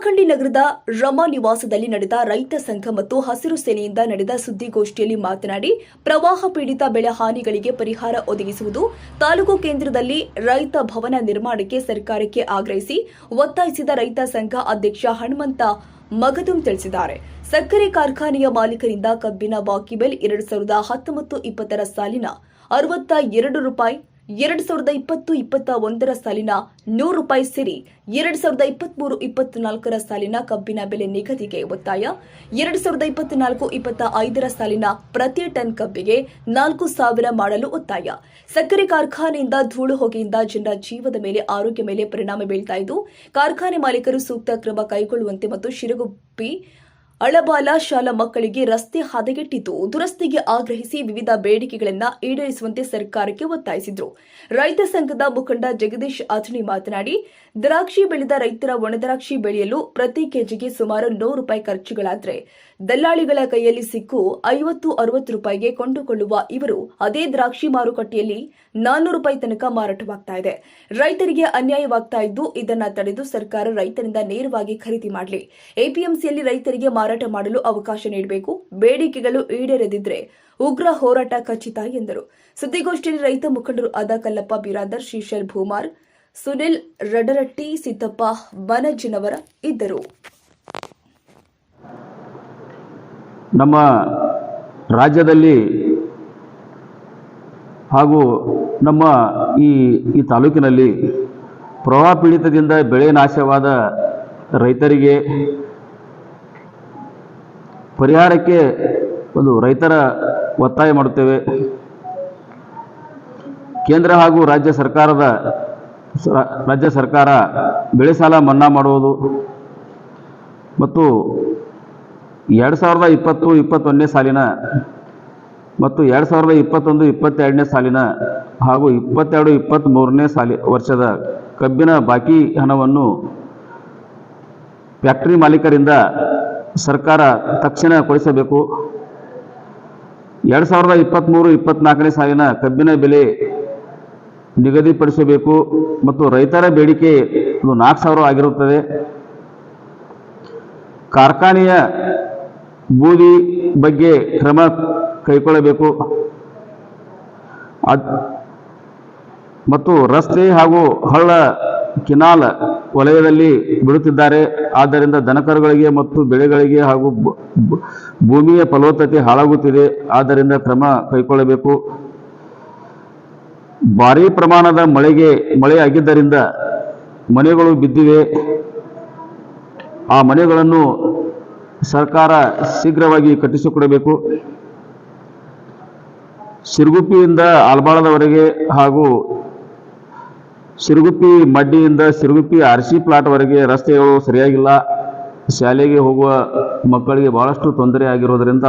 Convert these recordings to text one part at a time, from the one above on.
ಜಮಖಂಡಿ ನಗರದ ರಮಾ ನಿವಾಸದಲ್ಲಿ ನಡೆದ ರೈತ ಸಂಘ ಮತ್ತು ಹಸಿರು ಸೇನೆಯಿಂದ ನಡೆದ ಸುದ್ದಿಗೋಷ್ಠಿಯಲ್ಲಿ ಮಾತನಾಡಿ, ಪ್ರವಾಹ ಪೀಡಿತ ಬೆಳೆ ಹಾನಿಗಳಿಗೆ ಪರಿಹಾರ ಒದಗಿಸುವುದು ತಾಲೂಕು ಕೇಂದ್ರದಲ್ಲಿ ರೈತ ಭವನ ನಿರ್ಮಾಣಕ್ಕೆ ಸರ್ಕಾರಕ್ಕೆ ಆಗ್ರಹಿಸಿ ಒತ್ತಾಯಿಸಿದ ರೈತ ಸಂಘ ಅಧ್ಯಕ್ಷ ಹನುಮಂತ ಮಗದುಂ ತಿಳಿಸಿದ್ದಾರೆ. ಸಕ್ಕರೆ ಕಾರ್ಖಾನೆಯ ಮಾಲೀಕರಿಂದ ಕಬ್ಬಿನ ಬಾಕಿ ಬೆಲ್ ಎರಡು ಸಾವಿರದ ಹತ್ತೊಂಬತ್ತು ಇಪ್ಪತ್ತರ ಸಾಲಿನ ಅರವತ್ತ ಎರಡು ರೂಪಾಯಿ ಎರಡು ಸಾವಿರದ ಇಪ್ಪತ್ತು ಇಪ್ಪತ್ತ ಒಂದರ ಸಾಲಿನ ನೂರು ರೂಪಾಯಿ ಸೇರಿ ಎರಡು ಸಾವಿರದ ಇಪ್ಪತ್ಮೂರು ಇಪ್ಪತ್ನಾಲ್ಕರ ಸಾಲಿನ ಕಬ್ಬಿನ ಬೆಲೆ ನಿಗದಿಗೆ ಒತ್ತಾಯ. ಎರಡು ಸಾವಿರದ ಇಪ್ಪತ್ನಾಲ್ಕು ಇಪ್ಪತ್ತ ಐದರ ಸಾಲಿನ ಪ್ರತಿ ಟನ್ ಕಬ್ಬಿಗೆ ನಾಲ್ಕು ಸಾವಿರ ಮಾಡಲು ಒತ್ತಾಯ. ಸಕ್ಕರೆ ಕಾರ್ಖಾನೆಯಿಂದ ಧೂಳು ಹೊಗೆಯಿಂದ ಜನರ ಜೀವದ ಮೇಲೆ ಆರೋಗ್ಯ ಮೇಲೆ ಪರಿಣಾಮ ಬೀಳ್ತಾ ಇದ್ದು, ಕಾರ್ಖಾನೆ ಮಾಲೀಕರು ಸೂಕ್ತ ಕ್ರಮ ಕೈಗೊಳ್ಳುವಂತೆ ಮತ್ತು ಶಿರಗುಪ್ಪಿ ಅಳಬಾಲ ಶಾಲಾ ಮಕ್ಕಳಿಗೆ ರಸ್ತೆ ಹದಗೆಟ್ಟಿದ್ದು ದುರಸ್ತಿಗೆ ಆಗ್ರಹಿಸಿ ವಿವಿಧ ಬೇಡಿಕೆಗಳನ್ನು ಈಡೇರಿಸುವಂತೆ ಸರ್ಕಾರಕ್ಕೆ ಒತ್ತಾಯಿಸಿದ್ರು. ರೈತ ಸಂಘದ ಮುಖಂಡ ಜಗದೀಶ್ ಅಥಣಿ ಮಾತನಾಡಿ, ದ್ರಾಕ್ಷಿ ಬೆಳೆದ ರೈತರ ಒಣದ್ರಾಕ್ಷಿ ಬೆಳೆಯಲು ಪ್ರತಿ ಕೆಜಿಗೆ ಸುಮಾರು ನೂರು ರೂಪಾಯಿ ಖರ್ಚುಗಳಾದ್ರೆ, ದಲ್ಲಾಳಿಗಳ ಕೈಯಲ್ಲಿ ಸಿಕ್ಕು ಐವತ್ತು, ಅರವತ್ತು ರೂಪಾಯಿಗೆ ಕೊಂಡುಕೊಳ್ಳುವ ಇವರು ಅದೇ ದ್ರಾಕ್ಷಿ ಮಾರುಕಟ್ಟೆಯಲ್ಲಿ ನಾನ್ನೂರು ರೂಪಾಯಿ ತನಕ ಮಾರಾಟವಾಗ್ತಾ ಇದೆ. ರೈತರಿಗೆ ಅನ್ಯಾಯವಾಗ್ತಾ ಇದ್ದು, ಇದನ್ನ ತಡೆದು ಸರ್ಕಾರ ರೈತರಿಂದ ನೇರವಾಗಿ ಖರೀದಿ ಮಾಡಲಿ. ಎಪಿಎಂಸಿಯಲ್ಲಿ ರೈತರಿಗೆ ಮಾಡಲು ಅವಕಾಶ ನೀಡಬೇಕು. ಬೇಡಿಕೆಗಳು ಈಡೇರದಿದ್ರೆ ಉಗ್ರ ಹೋರಾಟ ಖಚಿತ ಎಂದರು. ಸುದ್ದಿಗೋಷ್ಠಿಯಲ್ಲಿ ರೈತ ಮುಖಂಡರು ಆದ ಕಲ್ಲಪ್ಪ ಬಿರಾದರ್ ಶ್ರೀಶೈಲ್ ಭೂಮಾರ್, ಸುನಿಲ್ ರಡರಟ್ಟಿ ಸಿದ್ದಪ್ಪ ಬನಜ್ಜಿನವರ ಇದ್ದರು. ನಮ್ಮ ರಾಜ್ಯದಲ್ಲಿ ಹಾಗೂ ನಮ್ಮ ಈ ಈ ತಾಲೂಕಿನಲ್ಲಿ ಪ್ರವಾಹ ಪೀಡಿತದಿಂದ ಬೆಳೆ ನಾಶವಾದ ರೈತರಿಗೆ ಪರಿಹಾರಕ್ಕೆ ಒಂದು ರೈತರ ಒತ್ತಾಯ ಮಾಡುತ್ತೇವೆ. ಕೇಂದ್ರ ಹಾಗೂ ರಾಜ್ಯ ಸರ್ಕಾರದ ರಾಜ್ಯ ಸರ್ಕಾರ ಬೆಳೆ ಸಾಲ ಮನ್ನಾ ಮಾಡುವುದು ಮತ್ತು ಎರಡು ಸಾವಿರದ ಇಪ್ಪತ್ತು, ಇಪ್ಪತ್ತೊಂದನೇ ಸಾಲಿನ ಮತ್ತು ಎರಡು ಸಾವಿರದ ಇಪ್ಪತ್ತೊಂದು, ಇಪ್ಪತ್ತೆರಡನೇ ಸಾಲಿನ ಹಾಗೂ ಇಪ್ಪತ್ತೆರಡು, ಇಪ್ಪತ್ತ್ಮೂರನೇ ಸಾಲಿ, ವರ್ಷದ ಕಬ್ಬಿನ ಬಾಕಿ ಹಣವನ್ನು ಫ್ಯಾಕ್ಟರಿ ಮಾಲೀಕರಿಂದ ಸರ್ಕಾರ ತಕ್ಷಣ ಕೊಡಿಸಬೇಕು. ಎರಡು ಸಾವಿರದ ಇಪ್ಪತ್ತ್ಮೂರು ಇಪ್ಪತ್ನಾಲ್ಕನೇ ಸಾಲಿನ ಕಬ್ಬಿನ ಬೆಲೆ ನಿಗದಿಪಡಿಸಬೇಕು ಮತ್ತು ರೈತರ ಬೇಡಿಕೆ ಒಂದು ನಾಲ್ಕು ಸಾವಿರ ಆಗಿರುತ್ತದೆ. ಕಾರ್ಖಾನೆಯ ಬೂದಿ ಬಗ್ಗೆ ಕ್ರಮ ಕೈಗೊಳ್ಳಬೇಕು. ಮತ್ತು ರಸ್ತೆ ಹಾಗೂ ಹಳ್ಳ ಕಿನಾಲ್ ವಲಯದಲ್ಲಿ ಬಿಡುತ್ತಿದ್ದಾರೆ. ಆದ್ದರಿಂದ ದನಕರುಗಳಿಗೆ ಮತ್ತು ಬೆಳೆಗಳಿಗೆ ಹಾಗೂ ಭೂಮಿಯ ಫಲವತ್ತತೆ ಹಾಳಾಗುತ್ತಿದೆ. ಆದ್ದರಿಂದ ಕ್ರಮ ಕೈಗೊಳ್ಳಬೇಕು. ಭಾರೀ ಪ್ರಮಾಣದ ಮಳೆಗೆ, ಮಳೆಯಾಗಿದ್ದರಿಂದ ಮನೆಗಳು ಬಿದ್ದಿವೆ. ಆ ಮನೆಗಳನ್ನು ಸರ್ಕಾರ ಶೀಘ್ರವಾಗಿ ಕಟ್ಟಿಸಿಕೊಡಬೇಕು. ಸಿರುಗುಪ್ಪಿಯಿಂದ ಆಲ್ಬಾಳದವರೆಗೆ ಹಾಗೂ ಸಿರುಗುಪ್ಪಿ ಮಡ್ಡಿಯಿಂದ ಸಿರುಗುಪ್ಪಿ ಆರ್ ಸಿ ಪ್ಲಾಟ್ವರೆಗೆ ರಸ್ತೆಗಳು ಸರಿಯಾಗಿಲ್ಲ. ಶಾಲೆಗೆ ಹೋಗುವ ಮಕ್ಕಳಿಗೆ ಭಾಳಷ್ಟು ತೊಂದರೆ ಆಗಿರೋದರಿಂದ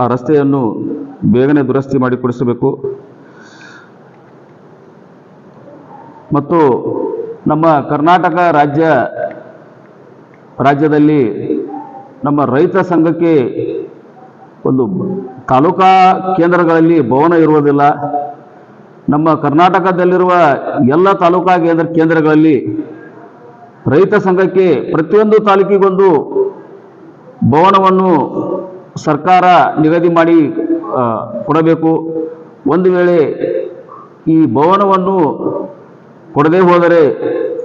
ಆ ರಸ್ತೆಯನ್ನು ಬೇಗನೆ ದುರಸ್ತಿ ಮಾಡಿಕೊಡಿಸಬೇಕು. ಮತ್ತು ನಮ್ಮ ಕರ್ನಾಟಕ ರಾಜ್ಯ ರಾಜ್ಯದಲ್ಲಿ ನಮ್ಮ ರೈತ ಸಂಘಕ್ಕೆ ಒಂದು ತಾಲೂಕಾ ಕೇಂದ್ರಗಳಲ್ಲಿ ಭವನ ಇರುವುದಿಲ್ಲ. ನಮ್ಮ ಕರ್ನಾಟಕದಲ್ಲಿರುವ ಎಲ್ಲ ತಾಲೂಕಾ ಕೇಂದ್ರ ಕೇಂದ್ರಗಳಲ್ಲಿ ರೈತ ಸಂಘಕ್ಕೆ ಪ್ರತಿಯೊಂದು ತಾಲೂಕಿಗೊಂದು ಭವನವನ್ನು ಸರ್ಕಾರ ನಿಗದಿ ಮಾಡಿ ಕೊಡಬೇಕು. ಒಂದು ವೇಳೆ ಈ ಭವನವನ್ನು ಕೊಡದೇ ಹೋದರೆ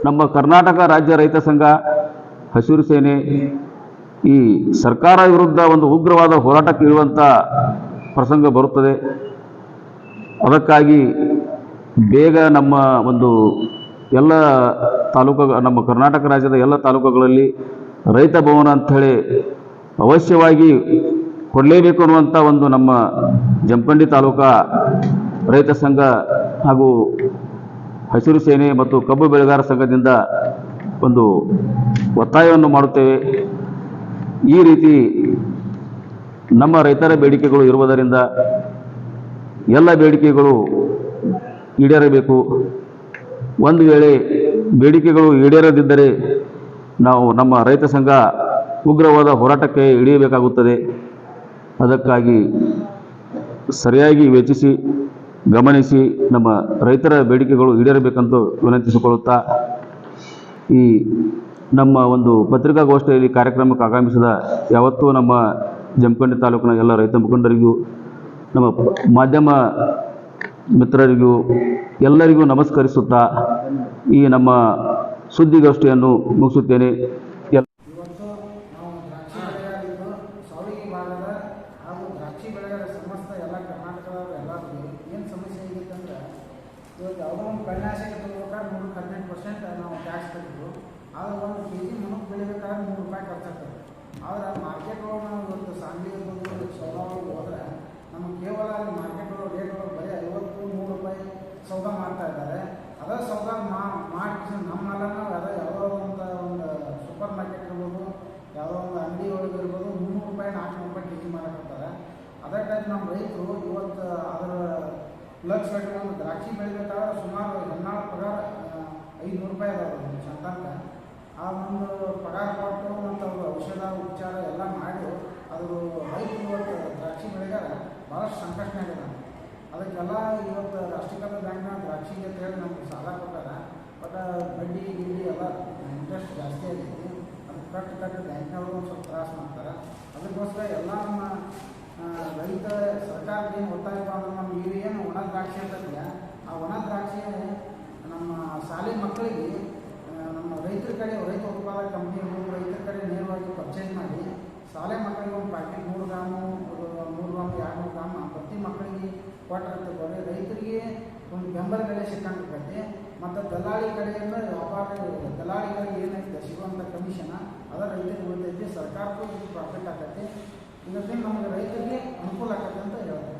ನಮ್ಮ ಕರ್ನಾಟಕ ರಾಜ್ಯ ರೈತ ಸಂಘ, ಹಸಿರು ಸೇನೆ, ಈ ಸರ್ಕಾರ ವಿರುದ್ಧ ಒಂದು ಉಗ್ರವಾದ ಹೋರಾಟಕ್ಕೆ ಇರುವಂಥ ಪ್ರಸಂಗ ಬರುತ್ತದೆ. ಅದಕ್ಕಾಗಿ ಬೇಗ ನಮ್ಮ ಒಂದು ಎಲ್ಲ ತಾಲೂಕು, ನಮ್ಮ ಕರ್ನಾಟಕ ರಾಜ್ಯದ ಎಲ್ಲ ತಾಲೂಕುಗಳಲ್ಲಿ ರೈತ ಭವನ ಅಂಥೇಳಿ ಅವಶ್ಯವಾಗಿ ಕೊಡಲೇಬೇಕು ಅನ್ನುವಂಥ ಒಂದು ನಮ್ಮ ಜಂಪಂಡಿ ತಾಲೂಕಾ ರೈತ ಸಂಘ ಹಾಗೂ ಹಸಿರು ಸೇನೆ ಮತ್ತು ಕಬ್ಬು ಬೆಳೆಗಾರ ಸಂಘದಿಂದ ಒಂದು ಒತ್ತಾಯವನ್ನು ಮಾಡುತ್ತೇವೆ. ಈ ರೀತಿ ನಮ್ಮ ರೈತರ ಬೇಡಿಕೆಗಳು ಇರುವುದರಿಂದ ಎಲ್ಲ ಬೇಡಿಕೆಗಳು ಈಡೇರಬೇಕು. ಒಂದು ವೇಳೆ ಬೇಡಿಕೆಗಳು ಈಡೇರದಿದ್ದರೆ ನಾವು ನಮ್ಮ ರೈತ ಸಂಘ ಉಗ್ರವಾದ ಹೋರಾಟಕ್ಕೆ ಇಳಿಯಬೇಕಾಗುತ್ತದೆ. ಅದಕ್ಕಾಗಿ ಸರಿಯಾಗಿ ವೇಚಿಸಿ ಗಮನಿಸಿ ನಮ್ಮ ರೈತರ ಬೇಡಿಕೆಗಳು ಈಡೇರಬೇಕಂತ ವಿನಂತಿಸಿಕೊಳ್ಳುತ್ತಾ ಈ ನಮ್ಮ ಒಂದು ಪತ್ರಿಕಾಗೋಷ್ಠಿಯಲ್ಲಿ ಕಾರ್ಯಕ್ರಮಕ್ಕೆ ಆಗಮಿಸಿದ ಯಾವತ್ತೂ ನಮ್ಮ ಜಮಖಂಡಿ ತಾಲೂಕಿನ ಎಲ್ಲ ರೈತ ಮುಖಂಡರಿಗೂ ನಮ್ಮ ಮಾಧ್ಯಮ ಮಿತ್ರರಿಗೂ ಎಲ್ಲರಿಗೂ ನಮಸ್ಕರಿಸುತ್ತಾ ಈ ನಮ್ಮ ಸುದ್ದಿಗೋಷ್ಠಿಯನ್ನು ಮುಗಿಸುತ್ತೇನೆ. ಇವತ್ತು ಒಂದು ಕೆ ಜಿ ನಮಗೆ ಬೆಳಿಬೇಕಾದ್ರೆ ನೂರು ರೂಪಾಯಿ ಖರ್ಚಾಗ್ತದೆ. ಆದ್ರೆ ಮಾರ್ಕೆಟ್ ಒಳಗೆ ನಾವು ಸಾಂಗ್ಲಿ ಇರ್ಬೋದು ಸೌದಾ ಒಳಗೆ ಹೋದ್ರೆ ನಮಗೆ ಕೇವಲ ಅಲ್ಲಿ ಮಾರ್ಕೆಟ್ ಒಳಗೆ ರೇಟ್ ಒಳಗೆ ಬರೀ ಐವತ್ತು ನೂರು ರೂಪಾಯಿ ಸೌದಾ ಮಾಡ್ತಾ ಇದ್ದಾರೆ ಅದೇ ಸೌದಾ ಮಾ ಮಾಡಿ ನಮ್ಮಲ್ಲ ಅದ ಯಾವುದೋ ಒಂದು ಒಂದು ಸೂಪರ್ ಮಾರ್ಕೆಟ್ ಇರ್ಬೋದು ಯಾವುದೋ ಒಂದು ಅಂಗಡಿ ಒಳಗೆ ಇರ್ಬೋದು ಮುನ್ನೂರು ರೂಪಾಯಿ ಕೆ ಅದೇ ಟೈಪ್ ನಮ್ಮ ರೈತರು ಇವತ್ತು ಅದರ ಲಕ್ಷ ಒಂದು ದ್ರಾಕ್ಷಿ ಬೆಳಿಬೇಕಾದ್ರೆ ಸುಮಾರು ಹದಿನಾಲ್ಕು ಪಗಾರ ಐದುನೂರು ರೂಪಾಯಿ ಅದಾವೆ ಸಂತಾನಕ್ಕೆ ಆ ಒಂದು ಪಗಾರ ಕೊಟ್ಟು ಮತ್ತು ಅವರು ಔಷಧ, ಉಪಚಾರ ಎಲ್ಲ ಮಾಡಿ ಅದು ರೈತರು ಇವತ್ತು ದ್ರಾಕ್ಷಿ ಬೆಳೆಗಾರ ಭಾಳಷ್ಟು ಸಂಕಷ್ಟನಾಗಿದೆ ಅದಕ್ಕೆಲ್ಲ ಇವತ್ತು ರಾಷ್ಟ್ರೀಕೃತ ಬ್ಯಾಂಕ್ನ ದ್ರಾಕ್ಷಿ ಅಂತ ಹೇಳಿ ನಮ್ಗೆ ಸಾಲ ಕೊಟ್ಟಾರ. ಬಟ್ ಬಡ್ಡಿ, ಗಿಡ್ಡಿ ಎಲ್ಲ ಇಂಟ್ರೆಸ್ಟ್ ಜಾಸ್ತಿ ಆಗೈತಿ ಅದು ಕಟ್ಟು ಕಟ್ಟು ಬ್ಯಾಂಕ್ನವರು ಒಂದು ಸ್ವಲ್ಪ ತ್ರಾಸ ಮಾಡ್ತಾರೆ. ಅದಕ್ಕೋಸ್ಕರ ಎಲ್ಲ ನಮ್ಮ ರೈತ ಒತ್ತಾಯಪ್ಪ ಅಂದ್ರೆ ನಮ್ಮ ಇವು ಏನು ಒಣ ದ್ರಾಕ್ಷಿ ಅಂತಂದ್ರೆ ಆ ಒಣ ದ್ರಾಕ್ಷಿ ನಮ್ಮ ಶಾಲೆ ಮಕ್ಕಳಿಗೆ ನಮ್ಮ ರೈತರ ಕಡೆ, ರೈತ ಉತ್ಪಾದಕ ಕಂಪ್ನಿ ಮೂರು ರೈತರ ಕಡೆ ನೇರವಾಗಿ ಪರ್ಚೇಸ್ ಮಾಡಿ, ಶಾಲೆ ಮಕ್ಕಳಿಗೆ ಒಂದು ಪ್ಯಾಕೆಟ್ ಮೂರು ಗ್ರಾಮು ನೂರು ಗ್ರಾಮ್, ಎರಡು ಗ್ರಾಮ್ ಪ್ರತಿ ಮಕ್ಕಳಿಗೆ ಕೊಟ್ಟರೆ ರೈತರಿಗೆ ಒಂದು ಬೆಂಬಲ ಬೆಲೆ ಸಿಕ್ಕಂಗೆ ಮತ್ತು ದಲ್ಲಾಳಿ ಕಡೆಯಿಂದ ವ್ಯಾಪಾರ ದಲ್ಲಾಳಿಗಳಿಗೆ ಏನೈತೆ ಸಿಗುವಂಥ ಕಮಿಷನ್ ಅದ ರೈತರಿಗೆ ಉಳಿತೈತಿ ಸರ್ಕಾರಕ್ಕೂ ಪ್ರಾಫಿಟ್ ಆಗತ್ತೆ ಇದರಿಂದ ನಮಗೆ ರೈತರಿಗೆ ಅನುಕೂಲ ಆಗತ್ತೆ ಅಂತ ಹೇಳ್ತಾರೆ